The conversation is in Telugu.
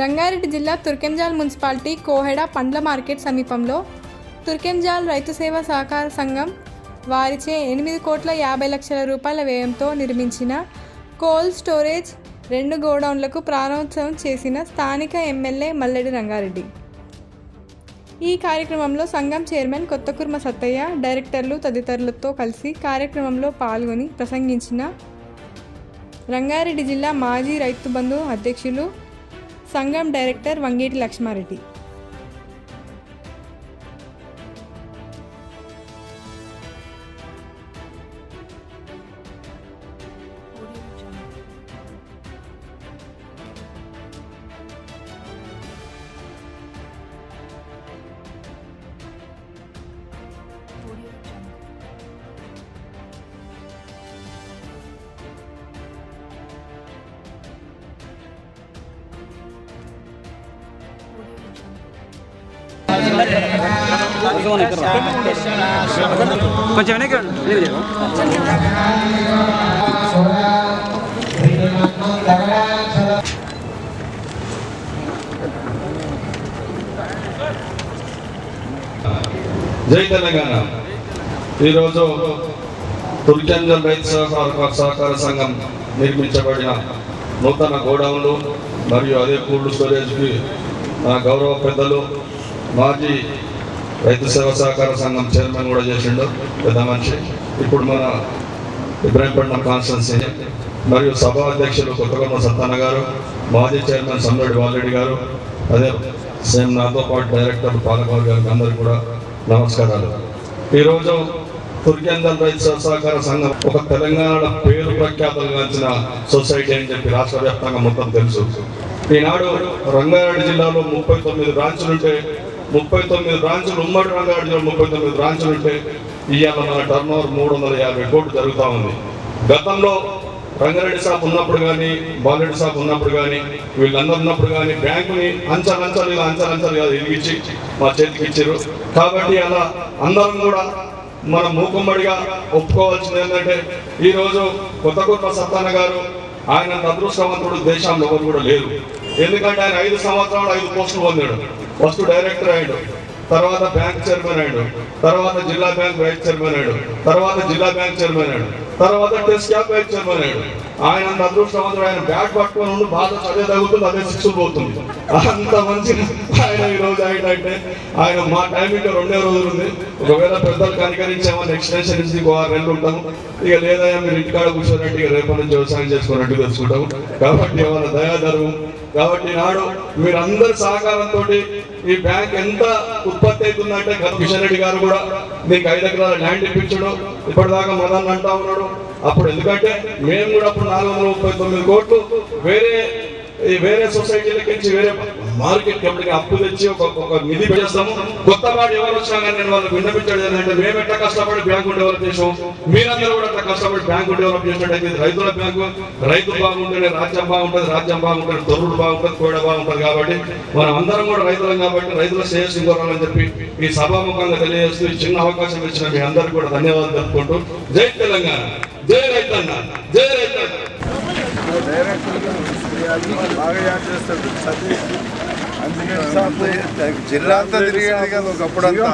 రంగారెడ్డి జిల్లా తుర్కెంజాల్ మున్సిపాలిటీ కోహెడ పండ్ల మార్కెట్ సమీపంలో తుర్కెంజాల్ రైతు సేవా సహకార సంఘం వారిచే ఎనిమిది కోట్ల యాభై లక్షల రూపాయల వ్యయంతో నిర్మించిన కోల్డ్ స్టోరేజ్ రెండు గోడౌన్లకు ప్రారంభోత్సవం చేసిన స్థానిక ఎమ్మెల్యే మల్లెడి రంగారెడ్డి. ఈ కార్యక్రమంలో సంఘం చైర్మన్ కొత్తకుర్మ సత్తయ్య డైరెక్టర్లు తదితరులతో కలిసి కార్యక్రమంలో పాల్గొని ప్రసంగించిన రంగారెడ్డి జిల్లా మాజీ రైతు బంధు అధ్యక్షులు సంఘం డైరెక్టర్ వంగేటి లక్ష్మారెడ్డి. కొంచెం. జై తెలంగాణ ఈరోజు తుర్కంజల్ రైతు సహకార సహకార సంఘం నిర్మించబడిన నూతన గోడౌన్లు మరియు అదే కూల్డ్ స్టోరేజ్కి మన గౌరవ పెద్దలు మాజీ రైతు సేవ సహకార సంఘం చైర్మన్ కూడా చేసిండు పెద్ద మనిషి. ఇప్పుడు మన ఇబ్రాహీంపట్నం కాన్స్టెన్సీ. మరియు సభా అధ్యక్షులు కొత్తగొండ సత్తాన గారు మాజీ చైర్మన్ సమ్మరెడ్డి వాలరెడ్డి గారు అదే సేమ్ నాతో పాటు డైరెక్టర్ పాలకవారి గారికి అందరికీ కూడా నమస్కారాలు. ఈరోజు తుర్కేందల్ రైతు సహకార సంఘం ఒక తెలంగాణలో పేరు ప్రఖ్యాతలు గాంచిన సొసైటీ అని చెప్పి రాష్ట్ర వ్యాప్తంగా మొత్తం తెలుసు. ఈనాడు రంగారెడ్డి జిల్లాలో ముప్పై తొమ్మిది బ్రాంచులుంటే ముప్పై తొమ్మిది బ్రాంచులు ఉమ్మడి రంగారెడ్డిలో ముప్పై తొమ్మిది బ్రాంచులుంటే ఇవాళ మన టర్న్ ఓవర్ మూడు వందల యాభై కోట్లు జరుగుతూ ఉంది. గతంలో రంగారెడ్డి షాప్ ఉన్నప్పుడు కానీ బాలరెడ్డి షాప్ ఉన్నప్పుడు కానీ వీళ్ళందరూ ఉన్నప్పుడు కానీ బ్యాంకుని అంచలంచలు ఇలా ఎదిగించి మా చేతికి ఇచ్చారు కాబట్టి అలా అందరం కూడా మనం మూకుమ్మడిగా ఒప్పుకోవాల్సింది ఏంటంటే ఈ రోజు కొత్త సత్తాన గారు ఆయన అదృష్టవంతుడు దేశంలో ఎవరు కూడా లేరు. ఎందుకంటే ఆయన ఐదు సంవత్సరాలు ఐదు పోస్టులు పొందాడు. ఫస్ట్ డైరెక్టర్ అయ్యాడు. తర్వాత బ్యాంక్ చైర్మన్ అయ్యాడు. తర్వాత జిల్లా బ్యాంక్ వైస్ చైర్మన్ అయ్యాడు. తర్వాత జిల్లా బ్యాంక్ చైర్మన్ అయ్యాడు. తర్వాత టెస్ట్ క్యాప్ వైస్ ఆయన అదృష్టవంతుడు ఆయన బ్యాట్ పట్టుకొని ఉండి బాగా అదే తగ్గుతుంది అదే శిక్షలు పోతుంది. అంత మంచి ఆయన ఈ రోజు ఏంటంటే ఆయన మా టైం ఇంకా రెండే రోజులు ఉంది. ఒకవేళ పెద్దలు కనికరించామని ఎక్స్టెన్షన్ ఇచ్చి రెండు ఉంటాము. ఇక లేదయ్యా మీరు ఇంటికాడ కూర్చోనట్టు ఇక రేపటి నుంచి వ్యవసాయం చేసుకున్నట్టు తెలుసుకుంటాము. కాబట్టి వాళ్ళ దయాధర్మం కాబట్టి నాడు మీరందరి సహకారంతో ఈ బ్యాంక్ ఎంత ఉత్పత్తి అవుతుందంటే కిషన్ రెడ్డి గారు కూడా మీకు ఐదు ఎకరాల ల్యాండ్ ఇప్పించడం. ఇప్పటిదాకా మదన్ అంటా ఉన్నాడు. అప్పుడు ఎందుకంటే మేము కూడా అప్పుడు నాలుగు వందల ముప్పై తొమ్మిది కోట్లు వేరే వేరే సొసైటీలకి నుంచి వేరే మార్కెట్ కంపెనీకి అప్పు తెచ్చి ఒక ఒక నిధి చేస్తాము కొత్త వాడు ఎవరు వచ్చినా కానీ నేను వాళ్ళకి విన్నపించాడు ఏంటంటే మేము ఎట్లా కష్టపడి బ్యాంకు డెవలప్ చేసాం మీరందరూ కూడా అట్లా కష్టపడి బ్యాంకు డెవలప్ చేసినట్టయితే రైతుల బ్యాంకు. రైతు బాగుంటేనే రాజ్యం బాగుంటుంది రాజ్యం బాగుంటుంది తొర్రుడు బాగుంటుంది కోడ బాగుంటుంది కాబట్టి మనం అందరం కూడా రైతులం కాబట్టి రైతుల శ్రేయస్సు కోరాలని చెప్పి ఈ సభాముఖంగా తెలియజేస్తూ ఈ చిన్న అవకాశం ఇచ్చిన మీ అందరికీ కూడా ధన్యవాదాలు తెలుపుకుంటూ జై తెలంగాణ. జై రైతన్న. జై రైతన్న. జిల్లా అంతా తిరిగాడు కదా ఒకప్పుడంతా.